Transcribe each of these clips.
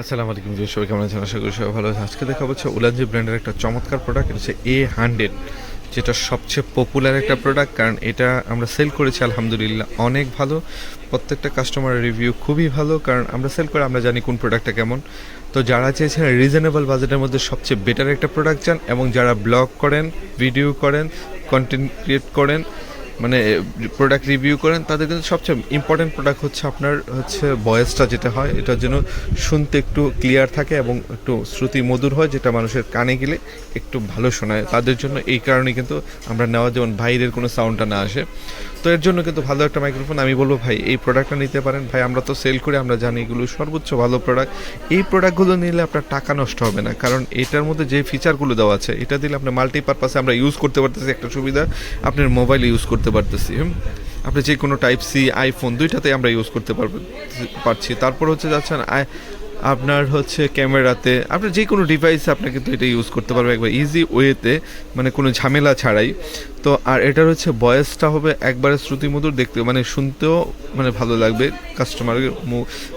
আসসালামু আলাইকুম জি সবাই কেমন আছেন? আশা করি সবাই ভালো আছে আজকে দেখা হচ্ছে উলানজি ব্র্যান্ডের একটা চমৎকার প্রোডাক্ট হচ্ছে এ হান্ড্রেড যেটা সবচেয়ে পপুলার একটা প্রোডাক্ট কারণ এটা আমরা সেল করেছি, আলহামদুলিল্লাহ, অনেক ভালো। প্রত্যেকটা কাস্টমারের রিভিউ খুবই ভালো, কারণ আমরা সেল করে আমরা জানি কোন প্রোডাক্টটা কেমন। তো যারা চেয়েছেন রিজনেবল বাজেটের মধ্যে সবচেয়ে বেটার একটা প্রোডাক্ট চান এবং যারা ব্লগ করেন ভিডিও করেন কন্টেন্ট ক্রিয়েট করেন মানে প্রোডাক্ট রিভিউ করেন, তাদের কিন্তু সবচেয়ে ইম্পর্টেন্ট প্রোডাক্ট হচ্ছে আপনার, হচ্ছে ভয়েসটা যেটা হয়, এটা যেন শুনতে একটু ক্লিয়ার থাকে এবং একটু শ্রুতি মধুর হয়, যেটা মানুষের কানে গেলে একটু ভালো শোনায়। তাদের জন্য এই কারণে কিন্তু আমরা নেওয়া যেমন বাইরের কোনো সাউন্ডটা না আসে। তো এর জন্য কিন্তু ভালো একটা মাইক্রোফোন আমি বলব, ভাই, এই প্রোডাক্টটা নিতে পারেন। ভাই, আমরা তো সেল করে, আমরা জানি এগুলো সর্বোচ্চ ভালো প্রোডাক্ট এই প্রোডাক্টগুলো নিলে আপনার টাকা নষ্ট হবে না, কারণ এটার মধ্যে যে ফিচারগুলো দেওয়া আছে, এটা দিলে আপনি মাল্টিপারপাসে আমরা ইউজ করতে পারতেছি, একটা সুবিধা আপনার মোবাইল ইউজ করতে পারতেছি? আপনি যে কোনো টাইপ সি আইফোন দুইটাতেই আমরা ইউজ করতে পারব পারছি। তারপর হচ্ছে যাচ্ছেন আপনার হচ্ছে ক্যামেরাতে, আপনার যে কোনো ডিভাইসে আপনি কিন্তু এটা ইউজ করতে পারবে একবার ইজি ওয়েতে মানে কোনো ঝামেলা ছাড়াই। তো আর এটার হচ্ছে বয়েসটা হবে একবারে শ্রুতিমধুর দেখতে মানে শুনতেও মানে ভালো লাগবে কাস্টমারের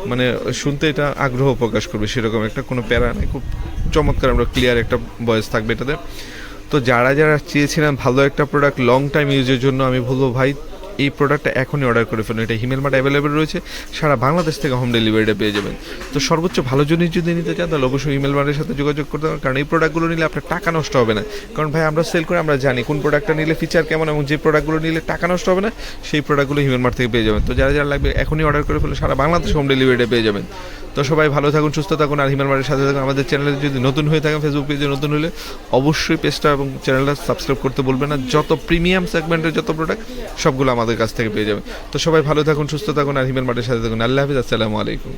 মানে শুনতে এটা আগ্রহ প্রকাশ করবে, সেরকম একটা কোনো প্যারা নেই, খুব চমৎকার আমরা ক্লিয়ার একটা বয়েস থাকবে এটাতে। তো যারা যারা চেয়েছিলেন ভালো একটা প্রোডাক্ট লং টাইম ইউজের জন্য, আমি বলব ভাই এই প্রোডাক্টটা এখনই অর্ডার করে ফেলুন। এটা হিমেল মার্ট অ্যাভেলেবেল রয়েছে। সারা বাংলাদেশ থেকে হোম ডেলিভারিটা পেয়ে যাবেন। তো সর্বোচ্চ ভালো জিনিস যদি নিতে চান, তাহলে অবশ্যই হিমেল মার্টের সাথে যোগাযোগ করতে হবে কারণ এই প্রোডাক্টগুলো নিলে আপনার টাকা নষ্ট হবে না। কারণ ভাই, আমরা সেল করে, আমরা জানি কোন প্রোডাক্টটা নিলে ফিচার কেমন এবং যে প্রোডাক্টগুলো নিলে টাকা নষ্ট হবে না, সেই প্রোডাক্টগুলো হিমেল মার্ট থেকে পেয়ে যাবেন। তো যারা যারা লাগবে, এখনই অর্ডার করে ফেলে সারা বাংলাদেশ হোম ডেলিভারিটা পেয়ে যাবেন। তো সবাই ভালো থাকুন, সুস্থ থাকুন, আর হিমালমারের সাথে থাকুন। আমাদের চ্যানেলে যদি নতুন হয়ে থাকেন ফেসবুক পেজে নতুন হলে অবশ্যই পেজটা এবং চ্যানেলটা সাবস্ক্রাইব করতে বলবেন না। যত প্রিমিয়াম সেগমেন্টের যত প্রোডাক্ট সবগুলো আমাদের কাছ থেকে পেয়ে যাবে তো সবাই ভালো থাকুন, সুস্থ থাকুন, আর হিমেল মাঠের সাথে থাকুন। আল্লাহ হাফিজ, আসসালামু আলাইকুম।